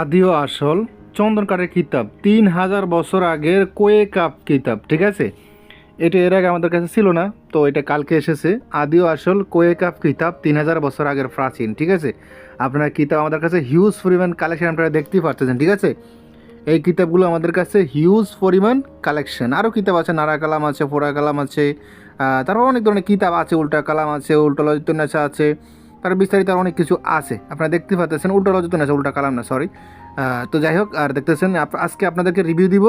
আদি ও আসল চন্দন কাঠের কিতাব, তিন হাজার বছর আগের কোয়ে কাপ কিতাব, ঠিক আছে? এটা এর আগে আমাদের কাছে ছিল না, তো এটা কালকে এসেছে। আদি ও আসল কোয়ে কাপ কিতাব, তিন হাজার বছর আগের প্রাচীন, ঠিক আছে? আপনার কিতাব আমাদের কাছে হিউজ পরিমাণ কালেকশন আপনারা দেখতেই পারতেছেন, ঠিক আছে? এই কিতাবগুলো আমাদের কাছে হিউজ পরিমাণ কালেকশন আরও কিতাব আছে, নারা কালাম আছে ফোড়া কালাম আছে তারপর অনেক ধরনের কিতাব আছে, উল্টা কালাম আছে, উল্টা লজিত আছে তার বিস্তারিত অনেক কিছু আছে। আপনারা দেখতে পাচ্ছেন উল্টা লজিত নেশা উল্টা কালাম না সরি তো যাই হোক, আর দেখতেছেন আজকে আপনাদেরকে রিভিউ দিব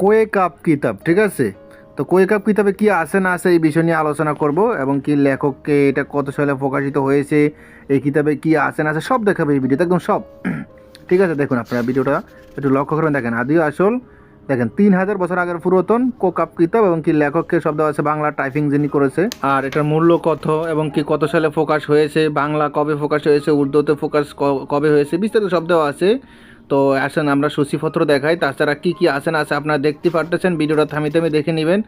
কোয়ে কাপ কিতাব, ঠিক আছে? তো কোয়ে কাপ কিতাবে কি আছে না আছে এই বিষয় নিয়ে আলোচনা করব, এবং কি লেখককে এটা কত সালে প্রকাশিত হয়েছে, এই কিতাবে কি আছে না আছে সব দেখাবে এই ভিডিওতে, একদম সব। ঠিক আছে, দেখুন আপনারা ভিডিওটা একটু লক্ষ্য করে দেখেন, আদিও আসল দেখেন, তিন হাজার বছর আগের পুরাতন কোকাপ কিতাব এবং কি লেখককে শব্দ আছে, বাংলা টাইপিং যিনি করেছে। আর এটার মূল্য কত এবং কি কত সালে ফোকাস হয়েছে, বাংলা কবে ফোকাস হয়েছে, উর্দুতে ফোকাস কবে হয়েছে, বিস্তারিত শব্দ আছে। তো আসেন, আমরা সূচিপত্র দেখাই। তাছাড়া কি কি আছে না আছে আপনারা দেখতে পারতেছেন, ভিডিওটা থামি থামি দেখে নেবেন।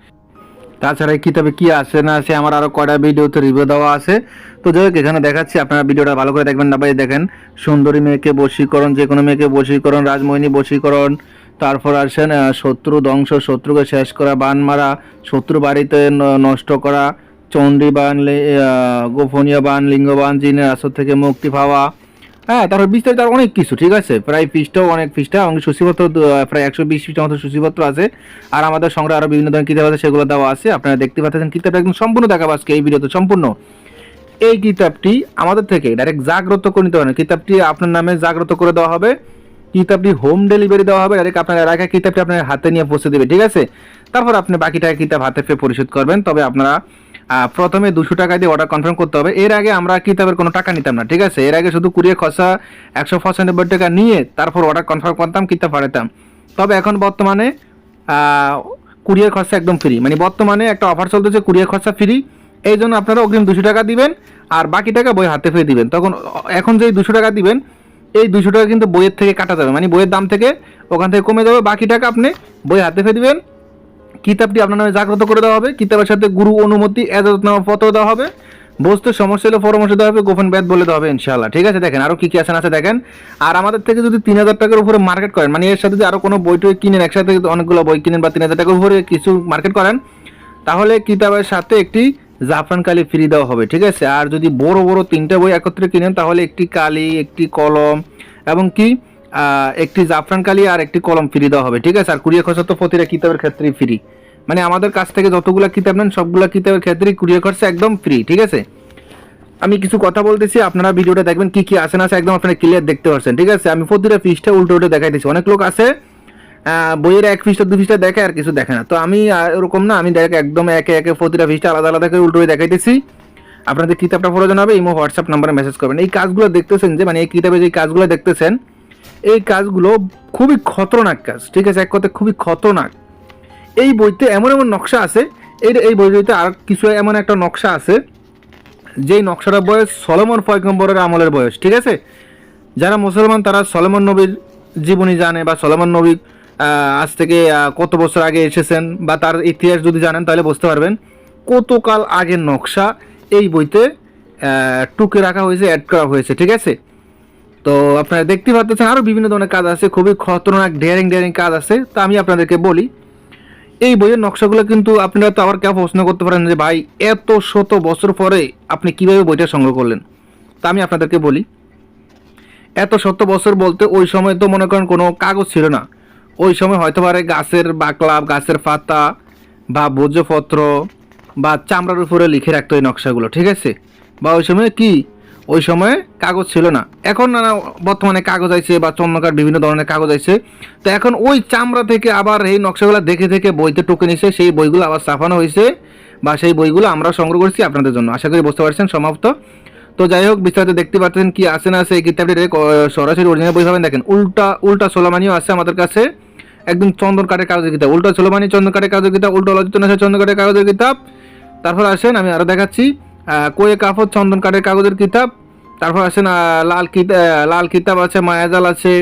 তাছাড়া এই কিতাবে কি আছে না আছে আমার আরও কয়টা ভিডিওতে রিভিউ দেওয়া আছে। তো যাই হোক, এখানে দেখাচ্ছি, আপনারা ভিডিওটা ভালো করে দেখবেন না ভাই দেখেন। সুন্দরী মেয়েকে বশীকরণ যে কোনো মেয়েকে বশীকরণ, রাজমোহিনী বশীকরণ তারপর আসেন শত্রু ধ্বংস, শত্রুকে শেষ করা, বান মারা, শত্রু বাড়িতে নষ্ট করা, চণ্ডী বান গোপনীয় বান লিঙ্গবান জিনের আসর থেকে মুক্তি পাওয়া। হ্যাঁ তারপর বিস্তারিত আর অনেক কিছু, ঠিক আছে? প্রায় পৃষ্ঠাও অনেক পৃষ্ঠা, এবং সূচিপত্র প্রায় একশো বিশ পৃষ্ঠার মতো সূচিপত্র আছে। আর আমাদের সংগ্রহে আরও বিভিন্ন ধরনের কিতাব আছে, সেগুলো দেওয়া আছে, আপনারা দেখতে পাচ্ছেন। কিতাবটা একদম সম্পূর্ণ দেখাবো আজকে, এই ভিডিওতে সম্পূর্ণ। এই কিতাবটি আমাদের থেকে ডাইরেক্ট জাগ্রত করে নিতে পারেন। কিতাবটি আপনার নামে জাগ্রত করে দেওয়া হবে। কিতাবটি হোম ডেলিভারি দেওয়া হবে ডাইরেক্ট আপনার এলাকায় কিতাবটি আপনার হাতে নিয়ে পৌঁছে দেবে, ঠিক আছে? তারপর আপনি বাকি টাকা কিতাব হাতে পেয়ে পরিশোধ করবেন, তবে আপনারা প্রথমে দুশো টাকা দিয়ে অর্ডার কনফার্ম করতে হবে। এর আগে আমরা কিতাবের কোনো টাকা নিতাম না, ঠিক আছে? এর আগে শুধু কুড়িয়ে খসা একশো পঁচানব্বই টাকা নিয়ে তারপর অর্ডার কনফার্ম করতাম, কিতাব পাঠাতাম তবে এখন বর্তমানে কুরিয়ার খরচা একদম ফ্রি মানে বর্তমানে একটা অফার চলতেছে কুরিয়ার খরচা ফ্রি এই জন্য আপনারা অগ্রিম দুশো টাকা দিবেন, আর বাকি টাকা বই হাতে ফেলে দিবেন। তখন, এখন যেই দুশো টাকা দিবেন এই দুশো টাকা কিন্তু বইয়ের থেকে কাটা যাবে। মানে বইয়ের দাম থেকে ওখান থেকে কমে যাবে। বাকি টাকা আপনি বই হাতে ফেলে দিবেন। কিতাবটি আপনার নামে জাগ্রত করে দেওয়া হবে। কিতাবের সাথে গুরু অনুমতি, এজাজতনামা পত্র দেওয়া হবে। বস্তু, সমস্যা হলে পরামর্শ দেওয়া হবে। গোপন ব্যাদ বলে দেওয়া হবে ইনশাআল্লাহ। ঠিক আছে, দেখেন আরও কী কী আছে আছে দেখেন। আর আমাদের থেকে যদি তিন হাজার টাকার উপরে মার্কেট করেন মানে এর সাথে যদি আরও কোনো বই টই কিনেন, একসাথে অনেকগুলো বই কিনেন বা তিন হাজার টাকার উপরে কিছু মার্কেট করেন, তাহলে কিতাবের সাথে একটি জাফরান কালি ফ্রি দেওয়া হবে, ঠিক আছে? আর যদি বড় বড় তিনটা বই একত্রে কিনেন, তাহলে একটি কালি, একটি কলম এবং কি একটি জাফরান কালি আর একটি কলম ফ্রি দেওয়া হবে, ঠিক আছে? আর কুড়িয়ে খরচা তো প্রতিটা কিতাবের ক্ষেত্রেই ফ্রি মানে আমাদের কাছ থেকে যতগুলো কিতাব নেন, সবগুলো কিতাবের ক্ষেত্রেই কুড়িয়ে খরচা একদম ফ্রি ঠিক আছে? আমি কিছু কথা বলতেছি, আপনারা ভিডিওটা দেখবেন কি কি আছে না আছে একদম আপনারা ক্লিয়ার দেখতে পাচ্ছেন ঠিক আছে? আমি প্রতিটা পৃষ্ঠা উল্টো উল্টো দেখাইতেছি। অনেক লোক আছে বইয়ের এক পৃষ্ঠা দু পৃষ্ঠা দেখে আর কিছু দেখে না। তো আমি আহ, এরকম না আমি ডাইরেক্ট একদম একে একে প্রতিটা পৃষ্ঠা আলাদা আলাদা করে উল্টো দেখাইতেছি। আপনাদের কিতাবটা প্রয়োজন হবে ইমো হোয়াটসঅ্যাপ নাম্বারে মেসেজ করবেন। এই কাজগুলো দেখতেছেন যে মানে এই কিতাবে যে কাজগুলো দেখতেছেন এই কাজগুলো খুবই খতরনাক কাজ ঠিক আছে? এক কথায় খুবই খতরনাক। এই বইতে এমন এমন নকশা আছে এই এই বইটিতে আর কিছু এমন একটা নকশা আছে যেই নকশাটার বয়স সলমন পয়গম্বরের আমলের বয়স ঠিক আছে? যারা মুসলমান তারা সলমন নবীর জীবনী জানে বা সলমন নবী আহ, আজ থেকে কত বছর আগে এসেছেন বা তার ইতিহাস যদি জানেন তাহলে বুঝতে পারবেন। কতকাল আগের নকশা এই বইতে টুকে রাখা হয়েছে অ্যাড করা হয়েছে, ঠিক আছে? তো আপনারা দেখতে পাচ্ছেন আরও বিভিন্ন ধরনের কাজ আছে, খুবই খতরনাক ডেয়ারিং ডেয়ারিং কাজ আছে। তা আমি আপনাদেরকে বলি, এই বইয়ের নকশাগুলো কিন্তু আপনারা তো আবার কেউ প্রশ্ন করতে পারেন যে, ভাই, এত শত বছর পরে আপনি কীভাবে বইটা সংগ্রহ করলেন? তা আমি আপনাদেরকে বলি, এত শত বছর বলতে ওই সময় তো মনে করেন কোনো কাগজ ছিল না। ওই সময় হয়তো পারে গাছের বাকলা গাছের পাতা বা ভোজ্যপত্র বা চামড়ার উপরে লিখে রাখতো এই নকশাগুলো ঠিক আছে? বা ওই সময় কি? ওই সময়ে কাগজ ছিল না। এখন নানা বর্তমানে কাগজ আছে বা চন্দ্রকার বিভিন্ন ধরনের কাগজ আছে তো এখন ওই চামড়া থেকে আবার এই নকশাগুলো দেখে দেখে বইতে টুকে নিছে সেই বইগুলো আবার ছাপানো হয়েছে বা সেই বইগুলো আমরা সংগ্রহ করছি আপনাদের জন্য। আশা করি বুঝতে পারছেন সমাপ্ত। তো যাই হোক বিস্তারিত দেখতে পাচ্ছেন কি আছে না আছে এই আহ, সরাসরি অরিজিনাল বই পাবেন। দেখেন উল্টা উল্টা সোলামানিও আছে আমাদের কাছে। একদম চন্দন কাঠের কাগজের কিতাব। উল্টো সোলোমানি চন্দন কাঠের কাগজের কিতাব, উল্টো লজিত চন্দন কাঠের কাগজের কিতাব। তারপর আসেন, আমি আরও দেখাচ্ছি কোয়ে কাফত চন্দন কাঠের কাগজের কিতাব। তারপর আসেন লাল কিতাব লাল কিতাব আছে, মায়াজাল আছে।